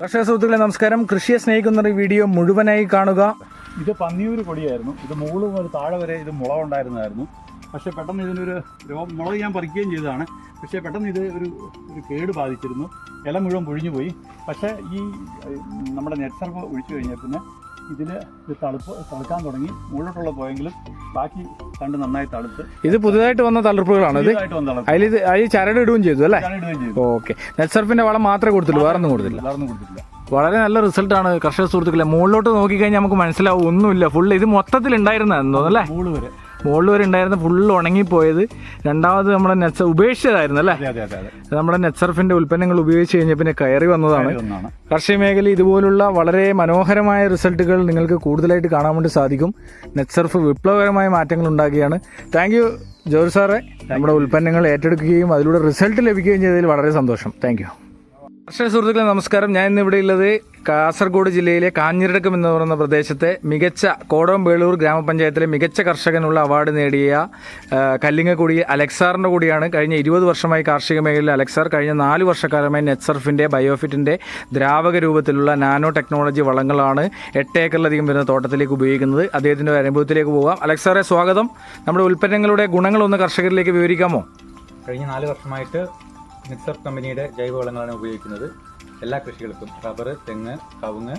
കർഷക സുഹൃത്തുക്കളെ നമസ്കാരം. കൃഷിയെ സ്നേഹിക്കുന്ന ഈ വീഡിയോ മുഴുവനായി കാണുക. ഇത് പന്നിയൂര് കൊടിയായിരുന്നു. ഇത് മുകളിൽ മുതൽ താഴെ വരെ ഇത് മുള ഉണ്ടായിരുന്നതായിരുന്നു. പക്ഷേ പെട്ടെന്ന് ഇതിനൊരു രോഗം മുളക് ഞാൻ പറിക്കുകയും ചെയ്തതാണ്. പക്ഷേ പെട്ടെന്ന് ഇത് ഒരു ഒരു കേട് ബാധിച്ചിരുന്നു. ഇല മുഴുവൻ പൊഴിഞ്ഞു പോയി പക്ഷേ ഈ നമ്മുടെ നെറ്റ് സർഫ് ഒഴിച്ചു കഴിഞ്ഞാൽ പിന്നെ ഇതിൽ ഇത് തളുപ്പ് തളുക്കാൻ തുടങ്ങി. മുകളിലോട്ടുള്ള പോയെങ്കിലും ബാക്കി കണ്ട് നന്നായി തളുത്ത്. ഇത് പുതുതായിട്ട് വന്ന തളിർപ്പുകളാണ് ഇത്? അതിൽ അതിൽ ചരട് ഇടുകയും ചെയ്തു അല്ലേ? ഓക്കെ. നെറ്റ്സർഫിന്റെ വളം മാത്രമേ കൊടുത്തുള്ളൂ വേറെ ഒന്നും കൊടുത്തില്ല കൊടുത്തിട്ടില്ല. വളരെ നല്ല റിസൾട്ടാണ് കർഷക സുഹൃത്തുക്കളെ. മുകളിലോട്ട് നോക്കിക്കഴിഞ്ഞാൽ നമുക്ക് മനസ്സിലാവും ഒന്നുമില്ല. ഫുള്ള് ഇത് മൊത്തത്തിൽ ഉണ്ടായിരുന്നതെന്ന് തോന്നുന്നു അല്ലേ? മുകളിൽ വരെ ഉണ്ടായിരുന്ന ഫുള്ള് ഉണങ്ങിപ്പോയത് രണ്ടാമത് നമ്മുടെ നെറ്റ്സ് ഉപേക്ഷിച്ചതായിരുന്നു അല്ലേ? നമ്മുടെ നെറ്റ്സർഫിന്റെ ഉൽപ്പന്നങ്ങൾ ഉപയോഗിച്ച് കഴിഞ്ഞാൽ പിന്നെ കയറി വന്നതാണ്. കർഷക മേഖല ഇതുപോലുള്ള വളരെ മനോഹരമായ റിസൾട്ടുകൾ നിങ്ങൾക്ക് കൂടുതലായിട്ട് കാണാൻ വേണ്ടി സാധിക്കും. നെറ്റ്സർഫ് വിപ്ലവകരമായ മാറ്റങ്ങൾ ഉണ്ടാക്കിയാണ്. താങ്ക് യു ജോർ സാറെ. നമ്മുടെ ഉൽപ്പന്നങ്ങൾ ഏറ്റെടുക്കുകയും അതിലൂടെ റിസൾട്ട് ലഭിക്കുകയും ചെയ്തതിൽ വളരെ സന്തോഷം. താങ്ക് യു കർഷക സുഹൃത്തുക്കളെ നമസ്കാരം. ഞാൻ ഇന്ന് ഇവിടെ ഉള്ളത് കാസർഗോഡ് ജില്ലയിലെ കാഞ്ഞിരടക്കം എന്ന് പറയുന്ന പ്രദേശത്തെ മികച്ച കോടമ്പേളൂർ ഗ്രാമപഞ്ചായത്തിലെ മികച്ച കർഷകനുള്ള അവാർഡ് നേടിയ കല്ലിങ്ങക്കുടി അലക്സാറിന്റെ കൂടിയാണ്. കഴിഞ്ഞ ഇരുപത് വർഷമായി കാർഷിക മേഖലയിൽ അലക്സാർ കഴിഞ്ഞ നാല് വർഷക്കാലമായി നെറ്റ്സർഫിന്റെ ബയോഫിറ്റിന്റെ ദ്രാവക രൂപത്തിലുള്ള നാനോ ടെക്നോളജി വളങ്ങളാണ് എട്ട് ഏക്കറിലധികം വരുന്ന തോട്ടത്തിലേക്ക് ഉപയോഗിക്കുന്നത്. അദ്ദേഹത്തിന്റെ അനുഭവത്തിലേക്ക് പോകാം. അലക്സാറെ സ്വാഗതം. നമ്മുടെ ഉൽപ്പന്നങ്ങളുടെ ഗുണങ്ങളൊന്ന് കർഷകരിലേക്ക് വിവരിക്കാമോ? കഴിഞ്ഞ നാല് വർഷമായിട്ട് മിക്സർ കമ്പനിയുടെ ജൈവവളങ്ങളാണ് ഉപയോഗിക്കുന്നത്. എല്ലാ കൃഷികൾക്കും റബ്ബർ തെങ്ങ് കവുങ്ങ്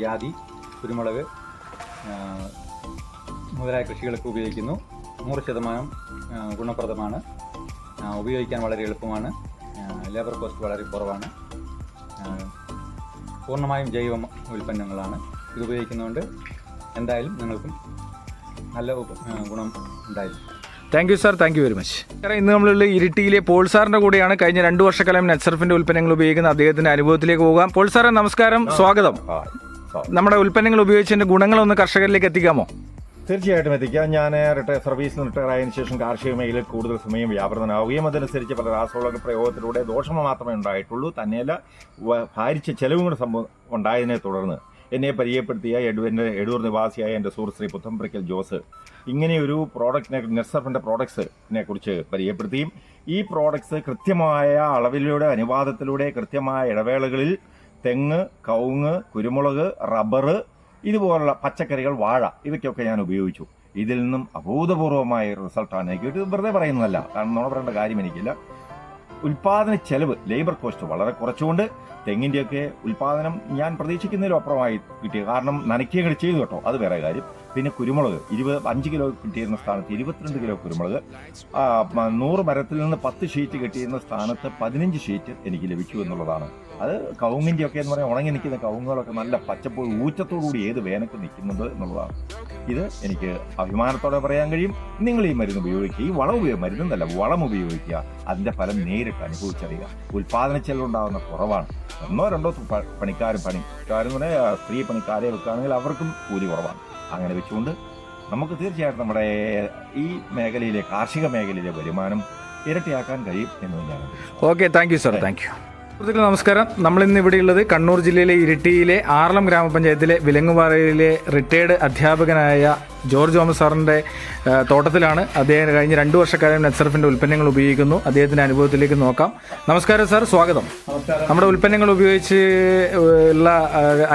ജാതി കുരുമുളക് മുതലായ കൃഷികൾക്ക് ഉപയോഗിക്കുന്നു. നൂറ് ശതമാനം ഗുണപ്രദമാണ്. ഉപയോഗിക്കാൻ വളരെ എളുപ്പമാണ്. ലേബർ കോസ്റ്റ് വളരെ കുറവാണ്. പൂർണമായും ജൈവ ഉൽപ്പന്നങ്ങളാണ് ഇത് ഉപയോഗിക്കുന്നതുകൊണ്ട് എന്തായാലും നിങ്ങൾക്കും നല്ല ഗുണം ഉണ്ടായിരിക്കും. Thank you sir thank you very much കാരണം ഇന്ന് നമ്മളുള്ള ഇരിട്ടിയിലെ പോൾ സാറിന്റെ കൂടെയാണ് കഴിഞ്ഞ രണ്ടു വർഷക്കാലം നെറ്റ്സർഫിന്റെ ഉൽപ്പന്നങ്ങൾ ഉപയോഗിക്കുന്ന അദ്ദേഹത്തിന്റെ അനുഭവത്തിലേക്ക് പോകാം. പോൾ സാറെ നമസ്കാരം. സ്വാഗതം. നമ്മുടെ ഉൽപ്പന്നങ്ങൾ ഉപയോഗിച്ചതിന്റെ ഗുണങ്ങളൊന്ന് കർഷകരിലേക്ക് എത്തിക്കാമോ? തീർച്ചയായിട്ടും എത്തിക്കാം. ഞാൻ റിട്ടയർ സർവീസിൽ നിന്ന് റിട്ടയർ ആയതിനു ശേഷം കാർഷിക മേഖലയിൽ കൂടുതൽ സമയം വ്യാപൃതനാവുകയും അതനുസരിച്ച് പല രാസവള പ്രയോഗത്തിലൂടെ ദോഷങ്ങൾ മാത്രമേ ഉണ്ടായിട്ടുള്ളൂ. തന്നെയല്ല ഭാരിച്ച ചെലവും കൂടെ സംഭവം ഉണ്ടായതിനെ തുടർന്ന്. എന്നെ പരിചയപ്പെടുത്തിയ എന്റെ എടൂർ നിവാസിയായ എന്റെ സുഹൃത്ത് ശ്രീ പുത്തമ്പറിക്കൽ ജോസ്. ഇങ്ങനെയൊരു പ്രോഡക്റ്റിനെ നെസ്സഫിന്റെ പ്രോഡക്ട്സിനെ കുറിച്ച് പരിചയപ്പെടുത്തിയും ഈ പ്രോഡക്ട്സ് കൃത്യമായ അളവിലൂടെ അനുവാദത്തിലൂടെ കൃത്യമായ ഇടവേളകളിൽ തെങ്ങ് കവുങ്ങ് കുരുമുളക് റബ്ബർ ഇതുപോലുള്ള പച്ചക്കറികൾ വാഴ ഇവയ്ക്കൊക്കെ ഞാൻ ഉപയോഗിച്ചു. ഇതിൽ നിന്നും അഭൂതപൂർവമായ റിസൾട്ടാണ് എനിക്ക്. ഇത് വെറുതെ പറയുന്നതല്ല. കാരണം നമ്മൾ പറയേണ്ട കാര്യം എനിക്കില്ല. ഉൽപാദന ചെലവ് ലേബർ കോസ്റ്റ് വളരെ കുറച്ചുകൊണ്ട് തെങ്ങിന്റെയൊക്കെ ഉൽപാദനം ഞാൻ പ്രതീക്ഷിക്കുന്നതിലും അപ്പുറമായി കിട്ടി കാരണം നനയ്ക്കുകകൾ ചെയ്തു കേട്ടോ. അത് വേറെ കാര്യം. പിന്നെ കുരുമുളക് ഇരുപത് അഞ്ച് കിലോ കിട്ടിയിരുന്ന സ്ഥാനത്ത് ഇരുപത്തിരണ്ട് കിലോ കുരുമുളക്. നൂറ് മരത്തിൽ നിന്ന് പത്ത് ഷീറ്റ് കിട്ടിയിരുന്ന സ്ഥാനത്ത് പതിനഞ്ച് ഷീറ്റ് എനിക്ക് ലഭിച്ചു എന്നുള്ളതാണ്. അത് കവുങ്ങിന്റെയൊക്കെ എന്ന് പറഞ്ഞാൽ ഉണങ്ങി നിൽക്കുന്ന കവുങ്ങുകളൊക്കെ നല്ല പച്ചപ്പ് ഊറ്റത്തോടുകൂടി ഏത് വേനക്ക് നിൽക്കുന്നത് എന്നുള്ളതാണ്. ഇത് എനിക്ക് അഭിമാനത്തോടെ പറയാൻ കഴിയും. നിങ്ങൾ ഈ മരുന്ന് ഉപയോഗിക്കുക. ഈ വളം ഉപയോഗിക്കുക മരുന്നല്ല വളം ഉപയോഗിക്കുക. അതിന്റെ ഫലം നേരിട്ട് അനുഭവിച്ചറിയുക. ഉൽപാദന ചെലവുണ്ടാകുന്ന കുറവാണ്. ഒന്നോ രണ്ടോ പണിക്കാർ പണിക്കാരും പണിക്കാരെന്ന് പറഞ്ഞാൽ സ്ത്രീ പണിക്കാരെ വെക്കുകയാണെങ്കിൽ അവർക്കും കൂലി കുറവാണ്. അങ്ങനെ വെച്ചുകൊണ്ട് നമുക്ക് തീർച്ചയായിട്ടും നമ്മുടെ ഈ മേഖലയിലെ കാർഷിക മേഖലയിലെ വരുമാനം ഇരട്ടിയാക്കാൻ കഴിയും എന്ന് തന്നെയാണ്. Okay thank you sir thank you സുഹൃത്തുക്കളെ നമസ്കാരം. നമ്മൾ ഇന്ന് ഇവിടെയുള്ളത് കണ്ണൂർ ജില്ലയിലെ ഇരിട്ടിയിലെ ആറളം ഗ്രാമപഞ്ചായത്തിലെ വിലങ്ങുപാറയിലെ റിട്ടയേർഡ് അധ്യാപകനായ ജോർജ് തോമസ് സാറിന്റെ തോട്ടത്തിലാണ് അദ്ദേഹം കഴിഞ്ഞ രണ്ടു വർഷക്കാലം നെറ്റ്സർഫിന്റെ ഉൽപ്പന്നങ്ങൾ ഉപയോഗിക്കുന്നു. അദ്ദേഹത്തിന്റെ അനുഭവത്തിലേക്ക് നോക്കാം. നമസ്കാരം സാർ സ്വാഗതം. നമ്മുടെ ഉൽപ്പന്നങ്ങൾ ഉപയോഗിച്ച് ഉള്ള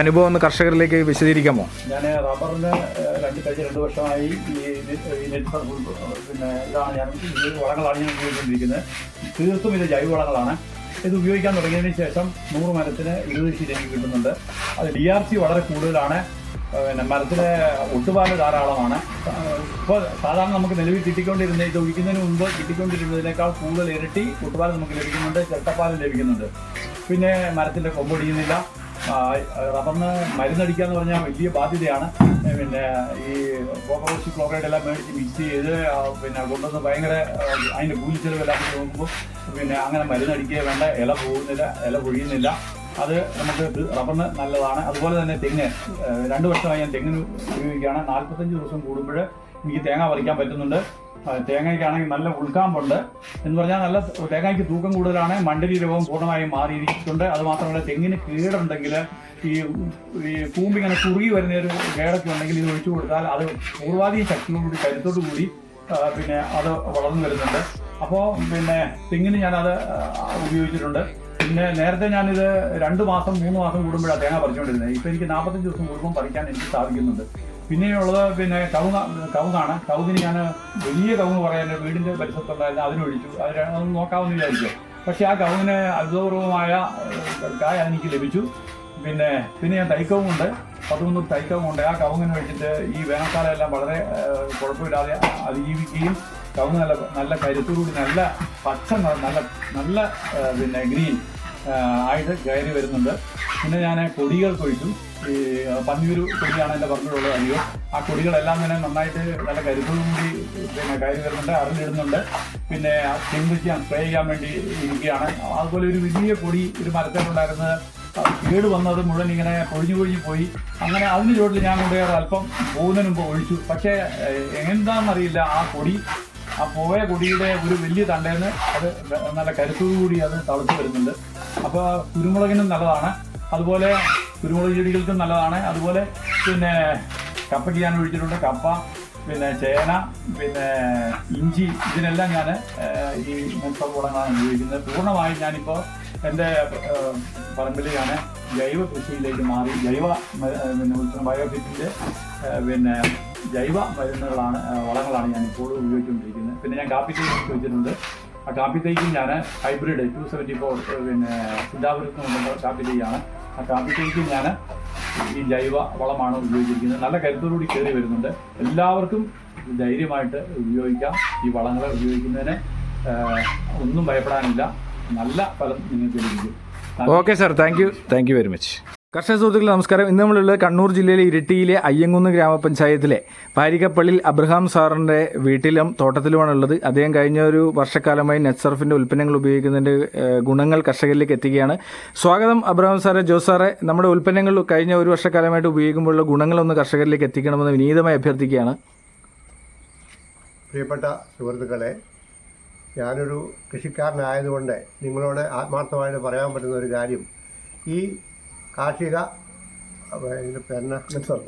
അനുഭവം ഒന്ന് കർഷകരിലേക്ക് വിശദീകരിക്കാമോ? ഞാൻ റബ്ബറിന് രണ്ട് കഴിഞ്ഞ രണ്ട് വർഷമായി ഈ പിന്നെ ഇതാണ് ഞാൻ വളങ്ങളാണ് ഞാൻ ഉപയോഗിച്ചുകൊണ്ടിരിക്കുന്നത്. തീർത്തും ഇത് ജൈവവളങ്ങളാണ് ഇത് ഉപയോഗിക്കാൻ തുടങ്ങിയതിന് ശേഷം നൂറ് മരത്തിന് ഇരുപത് എനിക്ക് കിട്ടുന്നുണ്ട്. അത് ഡി ആർ സി വളരെ കൂടുതലാണ്. പിന്നെ മരത്തിലെ ഒട്ടുപാട് ധാരാളമാണ്. ഇപ്പോൾ സാധാരണ നമുക്ക് നിലവിൽ കിട്ടിക്കൊണ്ടിരുന്ന ഇത് ഒഴിക്കുന്നതിന് മുമ്പ് കിട്ടിക്കൊണ്ടിരുന്നതിനേക്കാൾ കൂടുതൽ ഇരട്ടി ഒട്ടുപാട് നമുക്ക് ലഭിക്കുന്നുണ്ട് ചെട്ടപ്പാലും ലഭിക്കുന്നുണ്ട്. പിന്നെ മരത്തിന്റെ കൊമ്പൊടിയുന്നില്ല റബ്ബറിന് മരുന്നടിക്കുക എന്ന് പറഞ്ഞാൽ വലിയ ബാധ്യതയാണ്. പിന്നെ ഈ കോപ്പറോസി ക്ലോറൈഡ് എല്ലാം മേടിച്ച് മിക്സ് ചെയ്ത് പിന്നെ കൊണ്ടുവന്ന് ഭയങ്കര അതിന്റെ കൂലിച്ചെലവെല്ലാം നോക്കുമ്പോൾ പിന്നെ അങ്ങനെ മരുന്നടിക്കുക വേണ്ട ഇല പോകുന്നില്ല ഇല പൊഴിയുന്നില്ല. അത് നമുക്ക് റബ്ബറിന് നല്ലതാണ്. അതുപോലെ തന്നെ തെങ്ങ്. രണ്ടു വർഷമായി ഞാൻ തെങ്ങിന് ഉപയോഗിക്കുകയാണ്. നാൽപ്പത്തഞ്ച് ദിവസം കൂടുമ്പോൾ എനിക്ക് തേങ്ങ പറിക്കാൻ പറ്റുന്നുണ്ട്. തേങ്ങയ്ക്കാണെങ്കിൽ നല്ല ഉൾക്കാമ്പുണ്ട്. എന്ന് പറഞ്ഞാൽ നല്ല തേങ്ങയ്ക്ക് തൂക്കം കൂടുതലാണ്. മണ്ടലി രോഗം പൂർണമായും മാറിയിരിക്കുന്നുണ്ട്. അത് മാത്രമല്ല തെങ്ങിന് കീടുണ്ടെങ്കിൽ ഈ ഈ കൂമ്പിങ്ങനെ കുറുകി വരുന്ന ഒരു കേടൊക്കെ ഉണ്ടെങ്കിൽ ഇത് ഒഴിച്ചു കൊടുത്താൽ അത് പൂർവാധികം ശക്തിയോടുകൂടി കരുത്തോടു കൂടി പിന്നെ അത് വളർന്നു വരുന്നുണ്ട്. അപ്പോൾ പിന്നെ തെങ്ങിന് ഞാനത് ഉപയോഗിച്ചിട്ടുണ്ട്. പിന്നെ നേരത്തെ ഞാനിത് രണ്ട് മാസം മൂന്ന് മാസം കൂടുമ്പോഴാണ് തേങ്ങ പറിച്ചുകൊണ്ടിരുന്നത് ഇപ്പോൾ എനിക്ക് നാൽപ്പത്തഞ്ച് ദിവസം കൂടുമ്പോൾ പറിക്കാൻ എനിക്ക് സാധിക്കുന്നുണ്ട്. പിന്നെയുള്ളത് പിന്നെ കവുങ്ങ കവുങ്ങാണ്. കവുങ്ങിന് ഞാൻ വലിയ കവുങ്ങ് പറയാൻ വീടിന്റെ പരിസരത്തുണ്ടായിരുന്നു അതിനൊഴിച്ചു അത് അതൊന്ന് നോക്കാമെന്ന് വിചാരിച്ചു. പക്ഷേ ആ കവുങ്ങിന് അത്ഭുതപൂർവമായ കായ എനിക്ക് ലഭിച്ചു. പിന്നെ പിന്നെ ഞാൻ തൈക്കവുമുണ്ട്. പത്ത് മുന്നൂറ് തൈക്കവുമുണ്ട് ആ കവുങ്ങിന് വെച്ചിട്ട് ഈ വേനൽക്കാലം എല്ലാം വളരെ കുഴപ്പമില്ലാതെ അതിജീവിക്കുകയും കവുങ്ങ് നല്ല നല്ല കരുത്തോടുകൂടി നല്ല പച്ച നല്ല നല്ല പിന്നെ ഗ്രീൻ ആയിട്ട് കയറി വരുന്നുണ്ട്. പിന്നെ ഞാൻ കൊടികൾ കൊഴിച്ചു. ഈ പന്നിയൂര് കൊടിയാണ് എന്റെ പറമ്പിലുള്ളത് അധികം. ആ കൊടികളെല്ലാം തന്നെ നന്നായിട്ട് നല്ല കരുത്തോടുകൂടി പിന്നെ കയറി വരുന്നുണ്ട് അറിഞ്ഞിടുന്നുണ്ട് പിന്നെ ചിന്തിക്കാൻ സ്പ്രേ ചെയ്യാൻ വേണ്ടി ഇരിക്കുകയാണ്. അതുപോലെ ഒരു വലിയ കൊടി ഒരു മരത്തിലുണ്ടായിരുന്നത് കേട് വന്നത് മുഴുവൻ ഇങ്ങനെ പൊഴിഞ്ഞു കൊഴിഞ്ഞു പോയി. അങ്ങനെ അതിന് ചുവട്ടിൽ ഞാൻ കൊണ്ടുപോയി അല്പം പോകുന്നതിന് മുമ്പ് ഒഴിച്ചു. പക്ഷേ എന്താണെന്നറിയില്ല. ആ കൊടി ആ പോയ കൊടിയുടെ ഒരു വലിയ തണ്ടേന്ന് അത് നല്ല കരുത്തോടുകൂടി അത് തളച്ചു വരുന്നുണ്ട്. അപ്പോൾ കുരുമുളകിനും നല്ലതാണ്. അതുപോലെ കുരുമുളക് ചെടികൾക്കും നല്ലതാണ്. അതുപോലെ പിന്നെ കപ്പയ്ക്ക് ഞാൻ ഒഴിച്ചിട്ടുണ്ട് കപ്പ പിന്നെ ചേന പിന്നെ ഇഞ്ചി ഇതിനെല്ലാം ഞാൻ ഈ മെൻസവളങ്ങളാണ് ഉപയോഗിക്കുന്നത്. പൂർണമായും ഞാനിപ്പോൾ എന്റെ പറമ്പിൽ ജൈവ കൃഷിയിലേക്ക് മാറി. ജൈവ പിന്നെ ബയോഫിറ്റിന്റെ പിന്നെ ജൈവ മരുന്നുകളാണ് വളങ്ങളാണ് ഞാൻ ഇപ്പോൾ ഉപയോഗിച്ചുകൊണ്ടിരിക്കുന്നത്. പിന്നെ ഞാൻ കാപ്പി തൈ വെച്ചിട്ടുണ്ട്. ആ കാപ്പി തൈക്കും ഞാൻ ഹൈബ്രിഡ് ടു സെവന്റി ഫോർ പിന്നെ സിദ്ധാപുരത്ത് നിന്നുള്ള കാപ്പി തൈയാണ് ആ കാപ്പി തൈക്കും ഞാൻ ഈ ജൈവ വളമാണ് ഉപയോഗിച്ചിരിക്കുന്നത്. നല്ല കരുത്തോടുകൂടി കയറി വരുന്നുണ്ട്. എല്ലാവർക്കും ധൈര്യമായിട്ട് ഉപയോഗിക്കാം. ഈ വളങ്ങളെ ഉപയോഗിക്കുന്നതിന് ഒന്നും ഭയപ്പെടാനില്ല. നല്ല ഫലം നിങ്ങൾക്ക് ലഭിക്കും okay sir thank you thank you very much കർഷക സുഹൃത്തുക്കളെ നമസ്കാരം. ഇന്ന് നമ്മളുള്ളത് കണ്ണൂർ ജില്ലയിലെ ഇരിട്ടിയിലെ അയ്യങ്കുന്ന് ഗ്രാമപഞ്ചായത്തിലെ പാരികപ്പള്ളിൽ അബ്രഹാം സാറിന്റെ വീട്ടിലും തോട്ടത്തിലുമാണ് ഉള്ളത് അദ്ദേഹം കഴിഞ്ഞ ഒരു വർഷക്കാലമായി നെറ്റ്സർഫിന്റെ ഉൽപ്പന്നങ്ങൾ ഉപയോഗിക്കുന്നതിന്റെ ഗുണങ്ങൾ കർഷകരിലേക്ക് എത്തിക്കുകയാണ്. സ്വാഗതം അബ്രഹാം സാറെ ജോസ് സാറെ. നമ്മുടെ ഉൽപ്പന്നങ്ങൾ കഴിഞ്ഞ ഒരു വർഷക്കാലമായിട്ട് ഉപയോഗിക്കുമ്പോഴുള്ള ഗുണങ്ങളൊന്ന് കർഷകരിലേക്ക് എത്തിക്കണമെന്ന് വിനീതമായി അഭ്യർത്ഥിക്കുകയാണ്. പ്രിയപ്പെട്ട സുഹൃത്തുക്കളെ ഞാനൊരു കൃഷിക്കാരനായതുകൊണ്ട് നിങ്ങളോട് ആത്മാർത്ഥമായിട്ട് പറയാൻ പറ്റുന്ന ഒരു കാര്യം. ഈ കാർഷിക നെറ്റ്സർവ്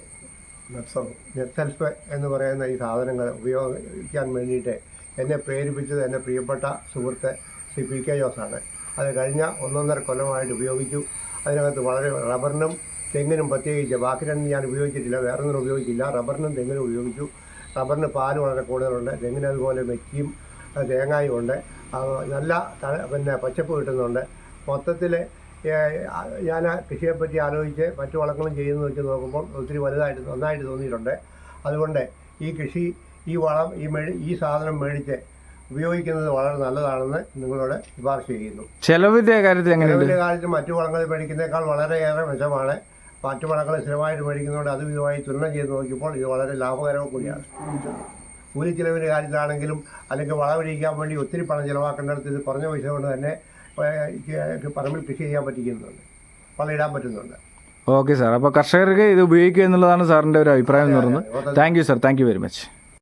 നെറ്റ്സെൽഫ് എന്ന്? പറയുന്ന ഈ സാധനങ്ങൾ ഉപയോഗിക്കാൻ വേണ്ടിയിട്ട് എന്നെ പ്രേരിപ്പിച്ചത് എന്റെ പ്രിയപ്പെട്ട സുഹൃത്ത് ശ്രീ പി കെ ജോസാണ്. അത് കഴിഞ്ഞ ഒന്നൊന്നര കൊല്ലമായിട്ട് ഉപയോഗിച്ചു. അതിനകത്ത് വളരെ റബ്ബറിനും തെങ്ങിനും പ്രത്യേകിച്ച് ബാക്കി രണ്ടും ഞാൻ ഉപയോഗിച്ചിട്ടില്ല വേറൊന്നും ഉപയോഗിച്ചില്ല. റബ്ബറിനും തെങ്ങിനും ഉപയോഗിച്ചു. റബ്ബറിന് പാൽ വളരെ കൂടുതലുണ്ട്. തെങ്ങിന് അതുപോലെ മെച്ചിയും തേങ്ങായും ഉണ്ട് നല്ല പിന്നെ പച്ചപ്പ് കിട്ടുന്നുണ്ട്. മൊത്തത്തിൽ ഞാൻ കൃഷിയെപ്പറ്റി ആലോചിച്ച് മറ്റു വളങ്ങളും ചെയ്യുന്നത് വെച്ച് നോക്കുമ്പോൾ ഒത്തിരി വലുതായിട്ട് നന്നായിട്ട് തോന്നിയിട്ടുണ്ട്. അതുകൊണ്ട് ഈ കൃഷി ഈ വളം ഈ മേടി ഈ സാധനം മേടിച്ച് ഉപയോഗിക്കുന്നത് വളരെ നല്ലതാണെന്ന് നിങ്ങളോട് ശുപാർശ ചെയ്യുന്നു. ചെലവിന്റെ കാര്യത്തിൽ ചെലവിന്റെ കാര്യത്തിൽ മറ്റു വളങ്ങൾ മേടിക്കുന്നേക്കാൾ വളരെയേറെ മെച്ചമാണ് മറ്റു വളങ്ങൾ സ്ഥിരമായിട്ട് മേടിക്കുന്നതുകൊണ്ട് അത് ഇതുമായി തുലനം ചെയ്ത് നോക്കിയപ്പോൾ ഇത് വളരെ ലാഭകരവും കൂടിയാണ്. കൂലിച്ചിലവിന്റെ കാര്യത്തിലാണെങ്കിലും അല്ലെങ്കിൽ വളമൊഴിക്കാൻ വേണ്ടി ഒത്തിരി പണം ചിലവാക്കേണ്ടടുത്ത് ഇത് കുറഞ്ഞ പൈസ കൊണ്ട് തന്നെ പറമ്പിൽ കൃഷി ചെയ്യാൻ പറ്റിക്കുന്നുണ്ട്. വളമിടാൻ പറ്റുന്നുണ്ട്. Okay sir. അപ്പോൾ കർഷകർക്ക് ഇത് ഉപയോഗിക്കുക എന്നുള്ളതാണ് സാറിന്റെ ഒരു അഭിപ്രായം എന്ന് പറയുന്നത്. Thank you sir thank you very much